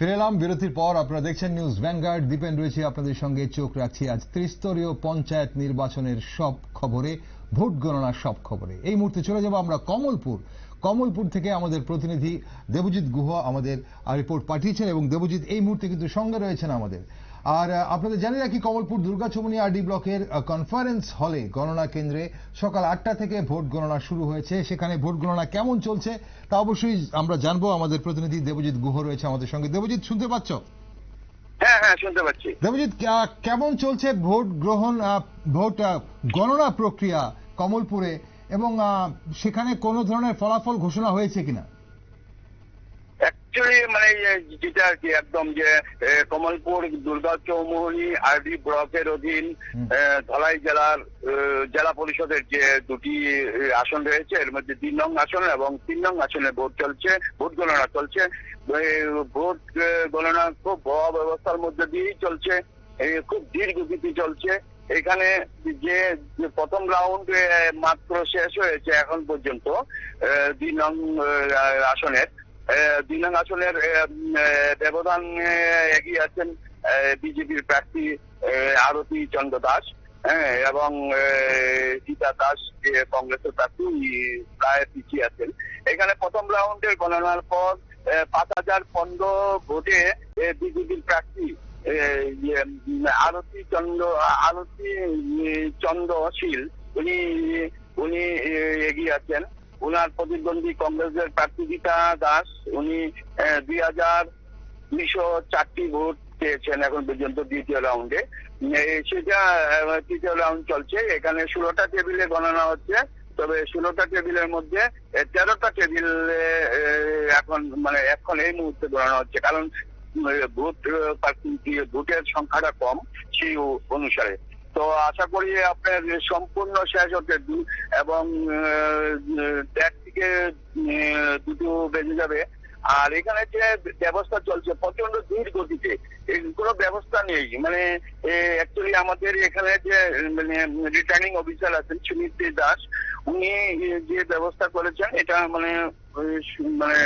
ফিরে এলাম, বিরতির পর আপনারা দেখছেন নিউজ ভ্যানগার্ড দীপেন রয়েছে আপনাদের সঙ্গে, চোখ রাখছি আজ ত্রিস্তরীয় পঞ্চায়েত নির্বাচনের সব খবরে, ভোট গণনার সব খবরে। এই মুহূর্তে চলে যাব আমরা কমলপুর। কমলপুর থেকে আমাদের প্রতিনিধি দেবজিৎ গুহ আমাদের রিপোর্ট পাঠিয়েছেন এবং দেবজিৎ, এই মুহূর্তে কিন্তু সঙ্গে রয়েছেন আমাদের আর আপনাদের জানি রাখি কমলপুর দুর্গাচমনি আরডি ব্লকের কনফারেন্স হলে গণনা কেন্দ্রে সকাল আটটা থেকে ভোট গণনা শুরু হয়েছে। সেখানে ভোট গণনা কেমন চলছে তা অবশ্যই আমরা জানব। আমাদের প্রতিনিধি দেবজিৎ গুহ রয়েছে আমাদের সঙ্গে। দেবজিৎ শুনতে পাচ্ছ? হ্যাঁ হ্যাঁ শুনতে পাচ্ছি। দেবজিৎ কেমন চলছে ভোট গ্রহণ ভোট গণনা প্রক্রিয়া কমলপুরে? এবং সেখানে কোনো ধরনের ফলাফল ঘোষণা হয়েছে কিনা? অ্যাকচুয়ালি মানে যেটা আর কি একদম যে কমলপুর দুর্গা চৌমুহনী আরডি ব্লকের অধীন ধলাই জেলার জেলা পরিষদের যে দুটি আসন রয়েছে এর মধ্যে তিন নং আসন এবং তিন নং আসনে ভোট চলছে ভোট গণনা চলছে। ভোট গণনা খুব বড় ব্যবস্থার মধ্যে দিয়েই চলছে খুব ধীর গতিতে চলছে। এখানে যে প্রথম রাউন্ড মাত্র শেষ হয়েছে এখন পর্যন্ত দুই নং আসনের। আহ, দুই নং আসনের আহ, উম, আহ, ব্যবধান এগিয়ে আছেন বিজেপির প্রার্থী আরতি চন্দ্র দাস এবং গীতা দাস যে কংগ্রেসের প্রার্থী প্রায় পিছিয়ে আছেন। এখানে প্রথম রাউন্ডের গণনার পর পাঁচ হাজার পনেরো ভোটে বিজেপির প্রার্থী ইয়ে, আরতি চন্দ্র আরতি চন্দ্রশীল উনি উনি এগিয়ে আছেন। ওনার প্রতিদ্বন্দ্বী কংগ্রেসের প্রার্থী গীতা দাস, উনি দুই হাজার দুইশো চারটি ভোট পেয়েছেন এখন পর্যন্ত দ্বিতীয় রাউন্ডে সেটা তৃতীয় রাউন্ড চলছে। এখানে ষোলোটা টেবিলে গণনা হচ্ছে, তবে ষোলোটা টেবিলের মধ্যে তেরোটা টেবিল এখন মানে এখন এই মুহূর্তে গণনা হচ্ছে। কারণ ভোট ভোটের সংখ্যাটা কম সেই অনুসারে। তো আশা করি আপনার সম্পূর্ণ শেষ হতে এবং থেকে দুটো বেজে যাবে। আর এখানে যে ব্যবস্থা চলছে প্রচণ্ড ধীর গতিতে কোনো ব্যবস্থা নেই। মানে অ্যাকচুয়ালি আমাদের এখানে যে মানে রিটার্নিং অফিসার আছেন, সুমিত দাস, উনি যে ব্যবস্থা করেছেন, এটা মানে মানে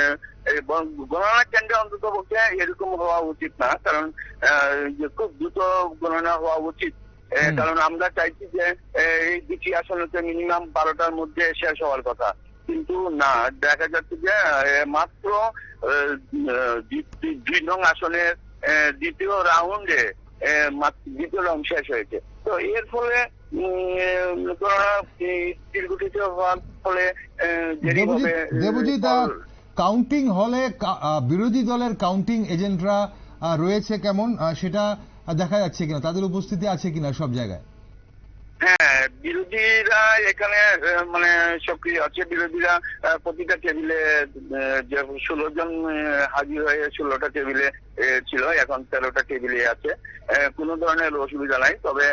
গণনা কেন্দ্রে অন্তত পক্ষে এরকম হওয়া উচিত না। কারণ খুব দ্রুত গণনা হওয়া উচিত। কারণ আমরা চাইছি যে এই দুটি আসনতে মিনিমাম বারোটার মধ্যে শেষ হওয়ার কথা। কিন্তু না দেখা যাচ্ছে যে মাত্র দুই- নং আসনের দ্বিতীয় রাউন্ডে দ্বিতীয় রাউন্ড শেষ হয়েছে। তো এর ফলে দীর্ঘটিত হওয়ার ফলে কাউন্টিং হলে বিরোধী দলের কাউন্টিং এজেন্টরা রয়েছে কেমন? সেটা দেখা যাচ্ছে কিনা? তাদের উপস্থিতি আছে কিনা সব জায়গায়? হ্যাঁ বিরোধীরা এখানে মানে সক্রিয় আছে। বিরোধীরা প্রতিটা টেবিলে ষোলো জন হাজির হয়ে ষোলোটা টেবিলে ছিল। এখন তেরোটা টেবিলে আছে। কোনো ধরনের অসুবিধা নাই। তবে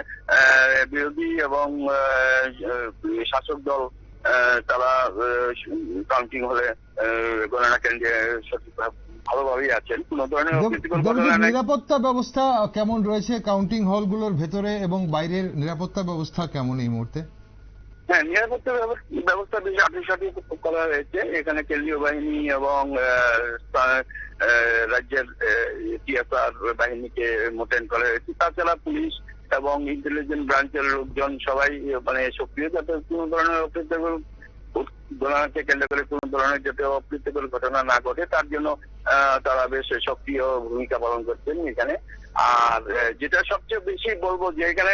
বিরোধী এবং শাসক দল তারা কাউন্টিং হলে গণনা কেন্দ্রে সঠিক ভালোভাবেই আছেন। কোনো ধরনের নিরাপত্তা ব্যবস্থা কেমন রয়েছে? কাউন্টিং হলগুলোর ভেতরে এবং বাইরের নিরাপত্তা ব্যবস্থা কেমন এই মুহূর্তে? হ্যাঁ নিরাপত্তা ব্যবস্থা বেশ আটসাটি করা হয়েছে। এখানে কেন্দ্রীয় বাহিনী এবং রাজ্যের টিএসআর বাহিনীকে মোতায়েন করা হয়েছে। তাছাড়া পুলিশ এবং ইন্টেলিজেন্স ব্রাঞ্চের লোকজন সবাই মানে সক্রিয়। যাতে কোনো ধরনের অপ্রীতিকর কেন্দ্র করে কোনো ধরনের যাতে অপ্রীতিকর ঘটনা না ঘটে তার জন্য তারা বেশ সক্রিয় ভূমিকা পালন করছেন এখানে। আর যেটা সবচেয়ে বেশি বলব যে এখানে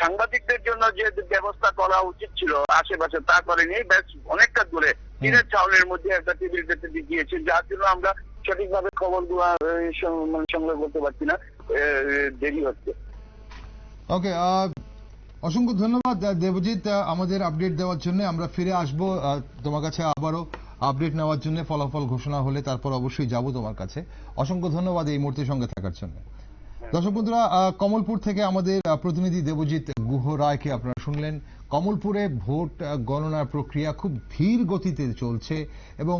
সাংবাদিকদের জন্য যে ব্যবস্থা করা উচিত ছিল আশেপাশে তা করেনি বেশ অনেকটা দূরে। টিনের চাউলের মধ্যে একটা টেবিল পেতে দিয়েছে যার জন্য আমরা সঠিকভাবে খবরগুলো মানে সংগ্রহ করতে পারছি না দেরি হচ্ছে। ওকে অসংখ্য ধন্যবাদ দেবজিৎ আমাদের আপডেট দেওয়ার জন্য। আমরা ফিরে আসব তোমার কাছে আবারও আপডেট নেওয়ার জন্য। ফলাফল ঘোষণা হলে তারপর অবশ্যই যাব তোমার কাছে। অসংখ্য ধন্যবাদ এই মুহূর্তে সঙ্গে থাকার জন্য। দর্শক বন্ধুরা কমলপুর থেকে আমাদের প্রতিনিধি দেবজিৎ গুহ রায়কে আপনারা শুনলেন। কমলপুরে ভোট গণনার প্রক্রিয়া খুব ধীর গতিতে চলছে এবং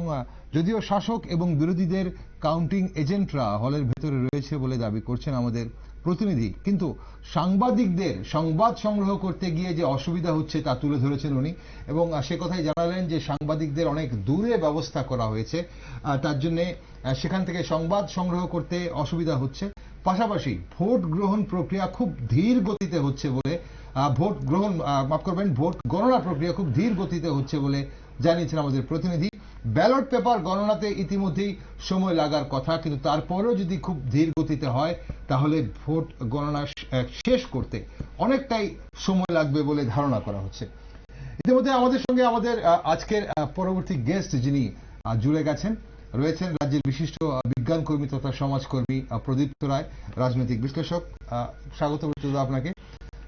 যদিও শাসক এবং বিরোধীদের কাউন্টিং এজেন্টরা হলের ভেতরে রয়েছে বলে দাবি করছেন আমাদের প্রতিনিধি, কিন্তু সাংবাদিকদের সংবাদ সংগ্রহ করতে গিয়ে যে অসুবিধা হচ্ছে তা তুলে ধরেছেন উনি। এবং সে কথাই জানালেন যে সাংবাদিকদের অনেক দূরে ব্যবস্থা করা হয়েছে। তার জন্যে সেখান থেকে সংবাদ সংগ্রহ করতে অসুবিধা হচ্ছে। পাশাপাশি ভোট গ্রহণ প্রক্রিয়া খুব ধীর গতিতে হচ্ছে বলে ভোট গ্রহণ মাফ করবেন, ভোট গণনা প্রক্রিয়া খুব ধীর গতিতে হচ্ছে বলে জানিয়েছেন আমাদের প্রতিনিধি। ব্যালট পেপার গণনাতে ইতিমধ্যেই সময় লাগার কথা, কিন্তু তারপরেও যদি খুব ধীর গতিতে হয়, তাহলে ভোট গণনা শেষ করতে অনেকটাই সময় লাগবে বলে ধারণা করা হচ্ছে। ইতিমধ্যে আমাদের সঙ্গে আমাদের আজকের পরবর্তী গেস্ট যিনি জুড়ে গেছেন, রয়েছেন রাজ্যের বিশিষ্ট বিজ্ঞান কর্মী তথা সমাজকর্মী প্রদীপ্ত রায়, রাজনৈতিক বিশ্লেষক। স্বাগত আপনাকে।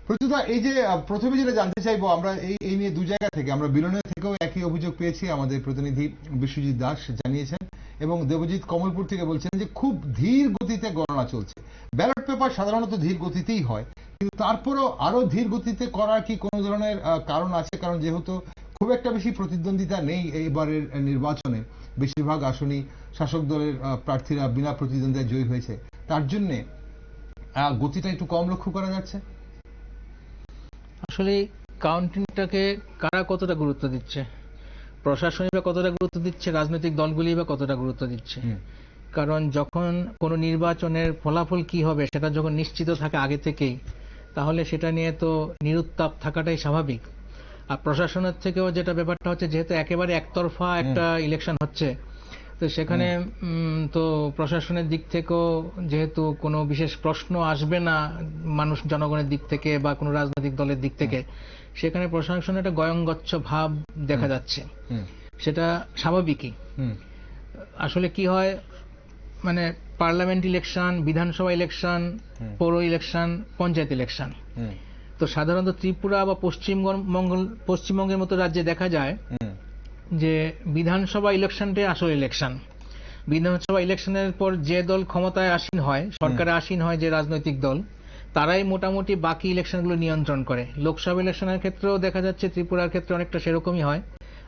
প্রত্যুদা এই যে প্রথমে যেটা জানতে চাইব, আমরা এই এই নিয়ে দু জায়গা থেকে, আমরা বিলনীয় থেকেও একই অভিযোগ পেয়েছি, আমাদের প্রতিনিধি বিশ্বজিৎ দাস জানিয়েছেন, এবং দেবজিৎ কমলপুর থেকে বলছেন যে খুব ধীর গতিতে গণনা চলছে। ব্যালট পেপার সাধারণত ধীর গতিতেই হয়, কিন্তু তারপরেও আরও ধীর গতিতে করার কি কোনো ধরনের কারণ আছে? কারণ যেহেতু খুব একটা বেশি প্রতিদ্বন্দ্বিতা নেই এইবারের নির্বাচনে, বেশিরভাগ আসনই শাসক দলের প্রার্থীরা বিনা প্রতিদ্বন্দ্বিতায় জয়ী হয়েছে। তার জন্যে গতিটা একটু কম লক্ষ্য করা যাচ্ছে। আসলে কাউন্টিংটাকে কারা কতটা গুরুত্ব দিচ্ছে? প্রশাসনই বা কতটা গুরুত্ব দিচ্ছে? রাজনৈতিক দলগুলি বা কতটা গুরুত্ব দিচ্ছে? কারণ যখন কোনো নির্বাচনের ফলাফল কি হবে সেটা যখন নিশ্চিত থাকে আগে থেকেই তাহলে সেটা নিয়ে তো নিরুত্তাপ থাকাটাই স্বাভাবিক। আর প্রশাসনের থেকেও যেটা ব্যাপারটা হচ্ছে যেহেতু একেবারে একতরফা একটা ইলেকশন হচ্ছে তো সেখানে তো প্রশাসনের দিক থেকেও যেহেতু কোনো বিশেষ প্রশ্ন আসবে না মানুষ জনগণের দিক থেকে বা কোনো রাজনৈতিক দলের দিক থেকে সেখানে প্রশাসনের একটা গয়ঙ্গচ্ছ ভাব দেখা যাচ্ছে। সেটা স্বাভাবিকই। আসলে কি হয় মানে পার্লামেন্ট ইলেকশন বিধানসভা ইলেকশন পৌর ইলেকশন পঞ্চায়েত ইলেকশন। তো সাধারণত ত্রিপুরা বা পশ্চিমবঙ্গ পশ্চিমবঙ্গের মতো রাজ্যে দেখা যায় যে বিধানসভা ইলেকশনটাই আসল ইলেকশন। বিধানসভা ইলেকশনের পর যে দল ক্ষমতায় আসীন হয় সরকারে আসীন হয় যে রাজনৈতিক দল তারাই মোটামুটি বাকি ইলেকশনগুলো নিয়ন্ত্রণ করে। লোকসভা ইলেকশনের ক্ষেত্রেও দেখা যাচ্ছে ত্রিপুরার ক্ষেত্রে অনেকটা সেরকমই হয়।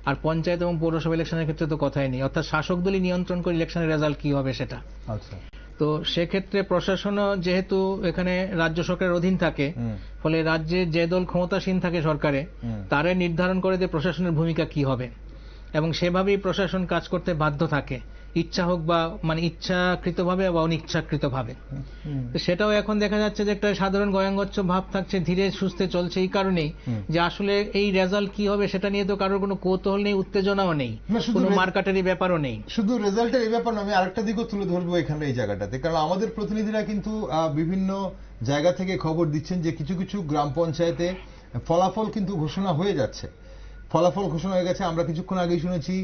আর পঞ্চায়েত এবং পৌরসভা ইলেকশনের ক্ষেত্রে তো কথাই নেই। অর্থাৎ শাসক দলই নিয়ন্ত্রণ করে ইলেকশনের রেজাল্ট কি হবে সেটা। আচ্ছা। তো সেক্ষেত্রে প্রশাসনও যেহেতু এখানে রাজ্য সরকারের অধীন থাকে ফলে রাজ্যে যে দল ক্ষমতাসীন থাকে সরকারে তারাই নির্ধারণ করে যে প্রশাসনের ভূমিকা কি হবে। এবং সেভাবেই প্রশাসন কাজ করতে বাধ্য থাকে। ইচ্ছা হোক বা মানে ইচ্ছাকৃতভাবে বা অনিচ্ছাকৃতভাবে। সেটাও এখন দেখা যাচ্ছে যে একটা সাধারণ গয়াঙ্গচ্ছ ভাব থাকছে ধীরে সুস্থে চলছে এই কারণেই যে আসলে এই রেজাল্ট কি হবে সেটা নিয়ে তো কারোর কোনো কৌতূহল নেই উত্তেজনাও নেই। কোনো মার্কাটারি ব্যাপারও নেই। শুধু রেজাল্টের এই ব্যাপার না আমি আরেকটা দিকও তুলে ধরবো এখানে এই জায়গাটাতে। কারণ আমাদের প্রতিনিধিরা কিন্তু আহ, বিভিন্ন জায়গা থেকে খবর দিচ্ছেন যে কিছু কিছু গ্রাম পঞ্চায়েতে ফলাফল কিন্তু ঘোষণা হয়ে যাচ্ছে। ফলাফল ঘোষণা হয়ে গেছে। আমরা কিছুক্ষণ আগেই শুনেছি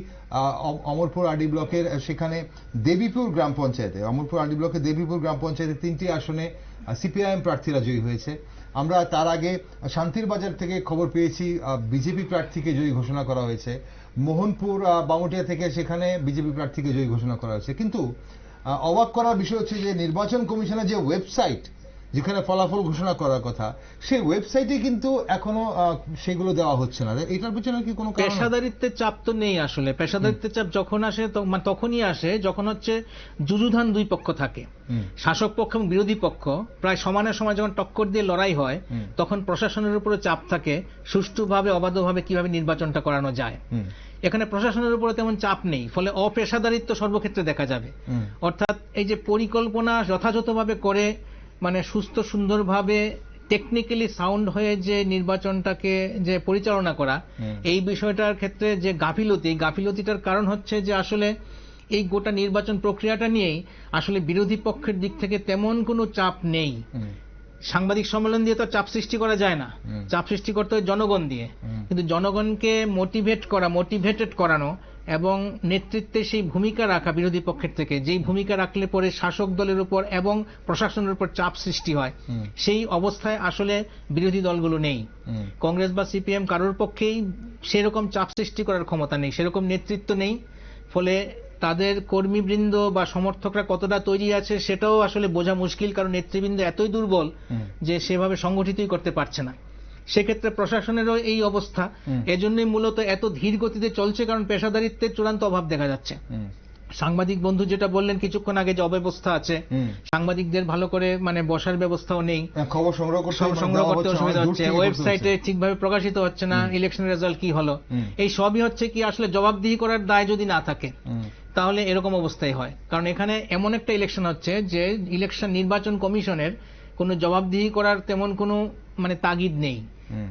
অমরপুর আরডি ব্লকের সেখানে দেবীপুর গ্রাম পঞ্চায়েতে, অমরপুর আরডি ব্লকের দেবীপুর গ্রাম পঞ্চায়েতে তিনটি আসনে সিপিআইএম প্রার্থীরা জয়ী হয়েছে। আমরা তার আগে শান্তির বাজার থেকে খবর পেয়েছি বিজেপি প্রার্থীকে জয়ী ঘোষণা করা হয়েছে। মোহনপুর বামুটিয়া থেকে সেখানে বিজেপি প্রার্থীকে জয়ী ঘোষণা করা হয়েছে। কিন্তু অবাক করার বিষয় হচ্ছে যে, নির্বাচন কমিশনের যে ওয়েবসাইট যেখানে ফলাফল ঘোষণা করার কথা সেই ওয়েবসাইটে কিন্তু এখনও সেগুলো দেওয়া হচ্ছে না। এটার পিছনে কি কোনো? পেশাদারিত্বের চাপ তো নেই আসলে। পেশাদারিত্বের চাপ যখন আসে মানে তখনই আসে যখন হচ্ছে যুযুধান দুই পক্ষ থাকে। শাসক পক্ষ এবং বিরোধী পক্ষ প্রায় সমানের সময় যখন টক্কর দিয়ে লড়াই হয় তখন প্রশাসনের উপরে চাপ থাকে সুষ্ঠুভাবে অবাধভাবে কীভাবে নির্বাচনটা করানো যায়। এখানে প্রশাসনের উপরে তেমন চাপ নেই ফলে অপেশাদারিত্ব সর্বক্ষেত্রে দেখা যাবে। অর্থাৎ এই যে পরিকল্পনা যথাযথভাবে করে মানে সুস্থ সুন্দরভাবে টেকনিক্যালি সাউন্ড হয়ে যে নির্বাচনটাকে যে পরিচালনা করা এই বিষয়টার ক্ষেত্রে যে গাফিলতি গাফিলতিটার কারণ হচ্ছে যে আসলে এই গোটা নির্বাচন প্রক্রিয়াটা নিয়েই আসলে বিরোধী পক্ষের দিক থেকে তেমন কোনো চাপ নেই। সাংবাদিক সম্মেলন দিয়ে তো চাপ সৃষ্টি করা যায় না। চাপ সৃষ্টি করতে হয় জনগণ দিয়ে। কিন্তু জনগণকে মোটিভেট করা মোটিভেটেড করানো এবং নেতৃত্বে সেই ভূমিকা রাখা বিরোধী পক্ষের থেকে যেই ভূমিকা রাখলে পরে শাসক দলের উপর এবং প্রশাসনের উপর চাপ সৃষ্টি হয় সেই অবস্থায় আসলে বিরোধী দলগুলো নেই। কংগ্রেস বা সিপিএম কারোর পক্ষেই সেরকম চাপ সৃষ্টি করার ক্ষমতা নেই সেরকম নেতৃত্ব নেই। ফলে তাদের কর্মীবৃন্দ বা সমর্থকরা কতটা তৈরি আছে সেটাও আসলে বোঝা মুশকিল কারণ নেতৃবৃন্দ এতই দুর্বল যে সেভাবে সংগঠিতই করতে পারছে না। সেক্ষেত্রে প্রশাসনেরও এই অবস্থা। এজন্যই মূলত এত ধীর গতিতে চলছে কারণ পেশাদারিত্বের চূড়ান্ত অভাব দেখা যাচ্ছে। সাংবাদিক বন্ধু যেটা বললেন কিছুক্ষণ আগে যে অব্যবস্থা আছে সাংবাদিকদের ভালো করে মানে বসার ব্যবস্থাও নেই। হ্যাঁ, খবর সংগ্রহ করতে অসুবিধা হচ্ছে ওয়েবসাইটে। ঠিকভাবে প্রকাশিত হচ্ছে না ইলেকশন রেজাল্ট কি হলো? এই সবই হচ্ছে কি আসলে জবাবদিহি করার দায় যদি না থাকে তাহলে এরকম অবস্থাই হয়। কারণ এখানে এমন একটা ইলেকশন হচ্ছে যে ইলেকশন নির্বাচন কমিশনের কোনো জবাবদিহি করার তেমন কোনো মানে তাগিদ নেই।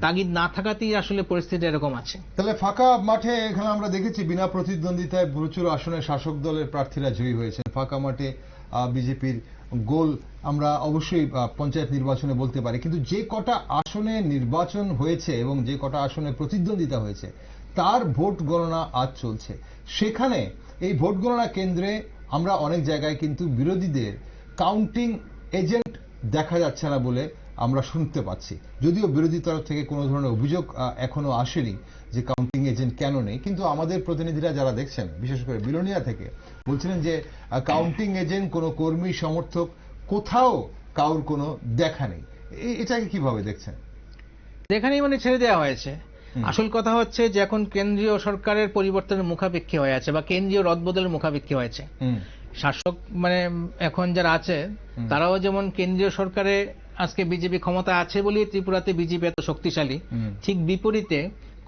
তাগিদ না থাকাতেই আসলে পরিস্থিতি এরকম আছে। তাহলে ফাঁকা মাঠে এখানে আমরা দেখেছি বিনা প্রতিদ্বন্দ্বিতায় প্রচুর আসনে শাসক দলের প্রার্থীরা জয়ী হয়েছেন। ফাঁকা মাঠে বিজেপির গোল আমরা অবশ্যই পঞ্চায়েত নির্বাচনে বলতে পারি। কিন্তু যে কটা আসনে নির্বাচন হয়েছে এবং যে কটা আসনে প্রতিদ্বন্দ্বিতা হয়েছে, তার ভোট গণনা আজ চলছে। সেখানে এই ভোট গণনা কেন্দ্রে আমরা অনেক জায়গায় কিন্তু বিরোধীদের কাউন্টিং এজেন্ট দেখা যাচ্ছে না বলে আমরা শুনতে পাচ্ছি। যদিও বিরোধী তরফ থেকে কোনো ধরনের অভিযোগ এখনও আসেনি যে কাউন্টিং এজেন্ট কেন নেই কিন্তু আমাদের প্রতিনিধিরা যারা দেখছেন বিশেষ করে বিলোনিয়া থেকে বলছিলেন যে কাউন্টিং এজেন্ট কোনো কর্মী সমর্থক কোথাও কাউর কোনো দেখা নেই। এটাকে কীভাবে দেখছেন? যেখানেই মানে ছেড়ে দেওয়া হয়েছে। আসল কথা হচ্ছে যে এখন কেন্দ্রীয় সরকারের পরিবর্তনের মুখাপেক্ষী হয়ে আছে বা কেন্দ্রীয় রদবদলের মুখাপেক্ষী হয়েছে। শাসক মানে এখন যারা আছে তারাও যেমন কেন্দ্রীয় সরকারে আজকে বিজেপি ক্ষমতা আছে বলেই ত্রিপুরাতে বিজেপি এত শক্তিশালী। ঠিক বিপরীতে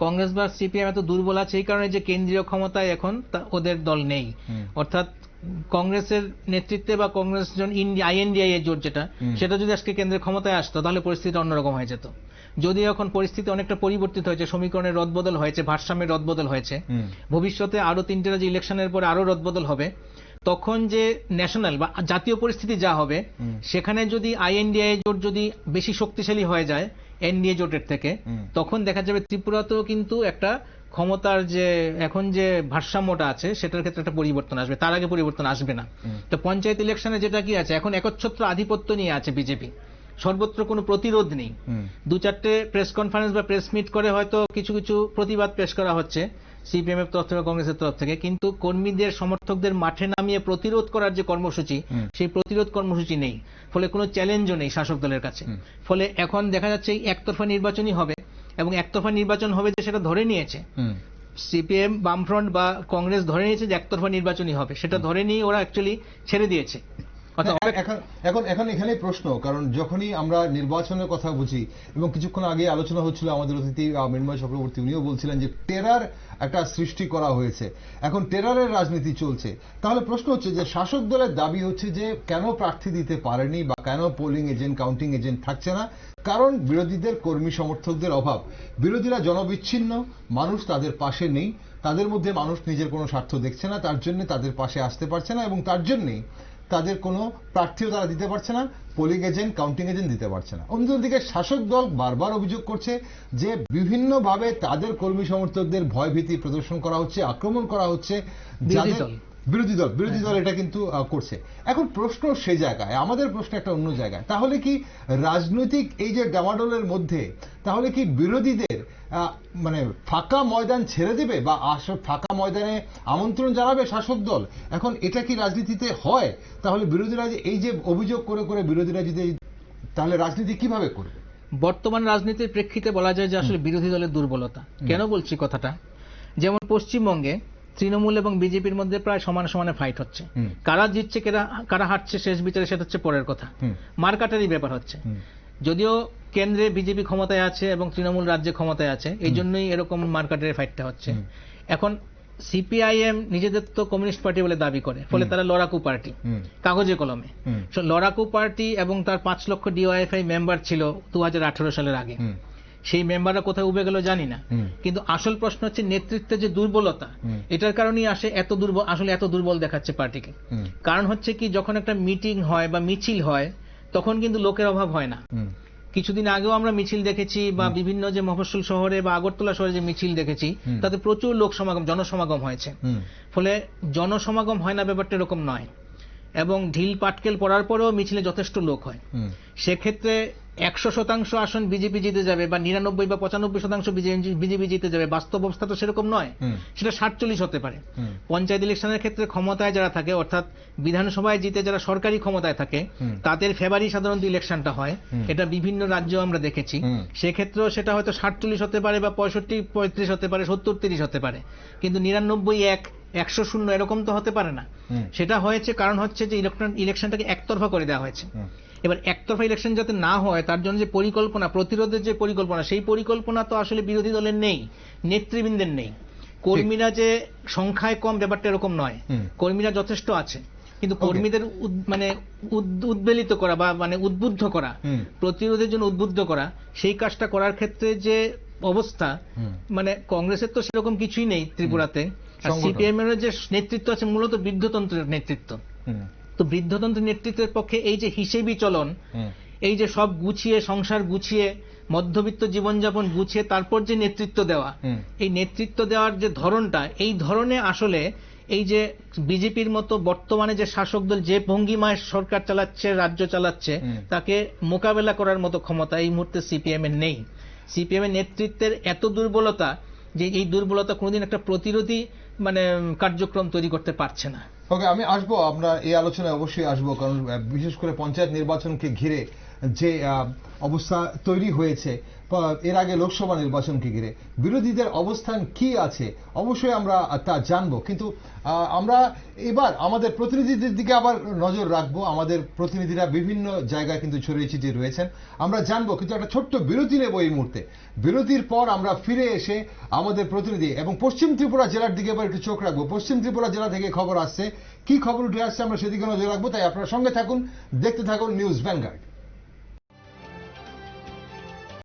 কংগ্রেস বা সিপিএম এত দুর্বল আছে এই কারণে যে কেন্দ্রীয় ক্ষমতায় এখন ওদের দল নেই। অর্থাৎ কংগ্রেসের নেতৃত্বে বা কংগ্রেস আইএনডিআই এর জোট যেটা সেটা যদি আজকে কেন্দ্রের ক্ষমতায় আসতো তাহলে পরিস্থিতি অন্যরকম হয়ে যেত। যদিও এখন পরিস্থিতি অনেকটা পরিবর্তিত হয়েছে সমীকরণের রদবদল হয়েছে ভারসাম্যের রদবদল হয়েছে। ভবিষ্যতে আরও তিনটে রাজ্য ইলেকশনের পরে আরও রদবদল হবে তখন যে ন্যাশনাল বা জাতীয় পরিস্থিতি যা হবে সেখানে যদি আইএনডিআই জোট যদি বেশি শক্তিশালী হয়ে যায় এনডিএ জোটের থেকে তখন দেখা যাবে ত্রিপুরাতেও কিন্তু একটা ক্ষমতার যে এখন যে ভারসাম্যটা আছে সেটার ক্ষেত্রে একটা পরিবর্তন আসবে। তার আগে পরিবর্তন আসবে না। তো পঞ্চায়েত ইলেকশনে যেটা কি আছে এখন একচ্ছত্র আধিপত্য নিয়ে আছে বিজেপি। সর্বত্র কোনো প্রতিরোধ নেই। দু চারটে প্রেস কনফারেন্স বা প্রেস মিট করে হয়তো কিছু কিছু প্রতিবাদ পেশ করা হচ্ছে। সিপিএম এর তরফ থেকে কংগ্রেসের তরফ থেকে। কিন্তু কর্মীদের সমর্থকদের মাঠে নামিয়ে প্রতিরোধ করার যে কর্মসূচি সেই প্রতিরোধ কর্মসূচি নেই। ফলে কোনো চ্যালেঞ্জও নেই শাসক দলের কাছে। ফলে এখন দেখা যাচ্ছে একতরফা নির্বাচনই হবে এবং একতরফা নির্বাচন হবে যে সেটা ধরে নিয়েছে। সিপিএম বামফ্রন্ট বা কংগ্রেস ধরে নিয়েছে যে একতরফা নির্বাচনই হবে। সেটা ধরে নিয়ে ওরা অ্যাকচুয়ালি ছেড়ে দিয়েছে। এখন এখন এখন এখানে প্রশ্ন কারণ যখনই আমরা নির্বাচনের কথা বুঝি এবং কিছুক্ষণ আগে আলোচনা হচ্ছিল আমাদের অতিথি মৃন্ময় চক্রবর্তী উনিও বলছিলেন যে টেরার একটা সৃষ্টি করা হয়েছে। এখন টেরারের রাজনীতি চলছে। তাহলে প্রশ্ন হচ্ছে যে শাসক দলের দাবি হচ্ছে যে কেন প্রার্থী দিতে পারেনি বা কেন পোলিং এজেন্ট কাউন্টিং এজেন্ট থাকছে না? কারণ বিরোধীদের কর্মী সমর্থকদের অভাব। বিরোধীরা জনবিচ্ছিন্ন মানুষ তাদের পাশে নেই তাদের মধ্যে মানুষ নিজের কোনো স্বার্থ দেখছে না তার জন্য তাদের পাশে আসতে পারছে না এবং তার জন্যই তাদের কোনো প্রার্থীও তারা দিতে পারছে না পোলিং এজেন্ট কাউন্টিং এজেন্ট দিতে পারছে না। অন্যদিকে শাসক দল বারবার অভিযোগ করছে যে বিভিন্নভাবে তাদের কর্মী সমর্থকদের ভয়ভীতি প্রদর্শন করা হচ্ছে আক্রমণ করা হচ্ছে বিরোধী যাদের- দল। বিরোধী দল বিরোধী দল এটা কিন্তু করছে। এখন প্রশ্ন সে জায়গায় আমাদের প্রশ্ন একটা অন্য জায়গায় তাহলে কি রাজনৈতিক এই যে ডামাডোলের মধ্যে তাহলে কি বিরোধীদের মানে ফাঁকা ময়দান ছেড়ে দেবে বা ফাঁকা ময়দানে আমন্ত্রণ জানাবে শাসক দল। এখন এটা কি রাজনীতিতে হয়? তাহলে বিরোধীরা এই যে অভিযোগ করে করে বিরোধীরা যদি তাহলে রাজনীতি কীভাবে করবে? বর্তমান রাজনীতির প্রেক্ষিতে বলা যায় যে আসলে বিরোধী দলের দুর্বলতা। কেন বলছি কথাটা? যেমন পশ্চিমবঙ্গে তৃণমূল এবং বিজেপির মধ্যে প্রায় সমান সমানে ফাইট হচ্ছে। কারা জিতছে কারা হারছে শেষ বিচারে সেটা হচ্ছে পরের কথা। মারকাটারই ব্যাপার হচ্ছে। যদিও কেন্দ্রে বিজেপি ক্ষমতায় আছে এবং তৃণমূল রাজ্যে ক্ষমতায় আছে এই জন্যই এরকম মার্কাটের ফাইটটা হচ্ছে। এখন সিপিআইএম নিজেদের তো কমিউনিস্ট পার্টি বলে দাবি করে ফলে তারা লড়াকু পার্টি কাগজে কলমে। লড়াকু পার্টি এবং তার পাঁচ লক্ষ ডিওয়াইফআই মেম্বার ছিল দু হাজার আঠেরো সালের আগে। সেই মেম্বাররা কোথায় উবে গেল জানি না। কিন্তু আসল প্রশ্ন হচ্ছে নেতৃত্বে যে দুর্বলতা এটার কারণেই আসে এত দুর্বল আসলে এত দুর্বল দেখাচ্ছে পার্টিকে। কারণ হচ্ছে কি যখন একটা মিটিং হয় বা মিছিল হয় তখন কিন্তু লোকের অভাব হয় না। কিছুদিন আগেও আমরা মিছিল দেখেছি বা বিভিন্ন যে মফস্বল শহরে বা আগরতলা শহরে যে মিছিল দেখেছি তাতে প্রচুর লোক সমাগম জনসমাগম হয়েছে। ফলে জনসমাগম হয় না ব্যাপারটা এরকম নয়। এবং ঢিল পাটকেল পড়ার পরেও মিছিলে যথেষ্ট লোক হয়। সেক্ষেত্রে একশো শতাংশ আসন বিজেপি জিতে যাবে বা নিরানব্বই বা পঁচানব্বই শতাংশ বিজেপি জিতে যাবে বাস্তব অবস্থা তো সেরকম নয়। সেটা সাতচল্লিশ হতে পারে। পঞ্চায়েত ইলেকশনের ক্ষেত্রে ক্ষমতায় যারা থাকে অর্থাৎ বিধানসভায় জিতে যারা সরকারি ক্ষমতায় থাকে তাদের ফেভারি সাধারণত ইলেকশনটা হয়। এটা বিভিন্ন রাজ্য আমরা দেখেছি। সেক্ষেত্রেও সেটা হয়তো সাতচল্লিশ হতে পারে বা পঁয়ষট্টি পঁয়ত্রিশ হতে পারে সত্তর তিরিশ হতে পারে। কিন্তু নিরানব্বই এক একশো শূন্য এরকম তো হতে পারে না। সেটা হয়েছে কারণ হচ্ছে যে ইলেকশনটাকে একতরফা করে দেওয়া হয়েছে। এবার একতরফা ইলেকশন যাতে না হয় তার জন্য যে পরিকল্পনা প্রতিরোধের যে পরিকল্পনা সেই পরিকল্পনা তো আসলে বিরোধী দলের নেই নেতৃবৃন্দের নেই। কর্মীরা যে সংখ্যায় কম ব্যাপারটা এরকম নয়। কর্মীরা যথেষ্ট আছে কিন্তু কর্মীদের মানে উদ্বেলিত করা বা মানে উদ্বুদ্ধ করা প্রতিরোধের জন্য উদ্বুদ্ধ করা সেই কাজটা করার ক্ষেত্রে যে অবস্থা মানে কংগ্রেসের তো সেরকম কিছুই নেই ত্রিপুরাতে। সিপিএম এর যে নেতৃত্ব আছে মূলত বৃদ্ধতন্ত্রের নেতৃত্ব। তো বৃদ্ধতন্ত্রের নেতৃত্বের পক্ষে এই যে হিসেবি চলন এই যে সব গুছিয়ে সংসার গুছিয়ে মধ্যবিত্ত জীবনযাপন গুছিয়ে তারপর যে নেতৃত্ব দেওয়া এই নেতৃত্ব দেওয়ার যে ধরনটা এই ধরনে আসলে এই যে বিজেপির মতো বর্তমানে যে শাসক দল যে ভঙ্গিমায় সরকার চালাচ্ছে রাজ্য চালাচ্ছে তাকে মোকাবেলা করার মতো ক্ষমতা এই মুহূর্তে সিপিএম এর নেই। সিপিএম এর নেতৃত্বের এত দুর্বলতা যে এই দুর্বলতা কোনোদিন একটা প্রতিরোধী মানে কার্যক্রম তৈরি করতে পারছে না। ওকে আমি আসব আমরা এই আলোচনায় অবশ্যই আসব কারণ বিশেষ করে পঞ্চায়েত নির্বাচনকে ঘিরে যে অবস্থা তৈরি হয়েছে। এর আগে লোকসভা নির্বাচনকে ঘিরে। বিরোধীদের অবস্থান কি আছে? অবশ্যই আমরা তা জানব। কিন্তু আমরা এবার আমাদের প্রতিনিধিদের দিকে আবার নজর রাখব। আমাদের প্রতিনিধিরা বিভিন্ন জায়গায় কিন্তু ছড়িয়ে ছিটিয়ে রয়েছেন। আমরা জানব, কিন্তু একটা ছোট্ট বিরতি নেব এই মুহূর্তে। বিরতির পর আমরা ফিরে এসে আমাদের প্রতিনিধি এবং পশ্চিম ত্রিপুরা জেলার দিকে এবার একটু চোখ রাখব। পশ্চিম ত্রিপুরা জেলা থেকে খবর আসছে। কি খবর উঠে আসছে আমরা সেদিকে নজর রাখব। তাই আপনারা সঙ্গে থাকুন, দেখতে থাকুন নিউজ ভ্যানগার্ড।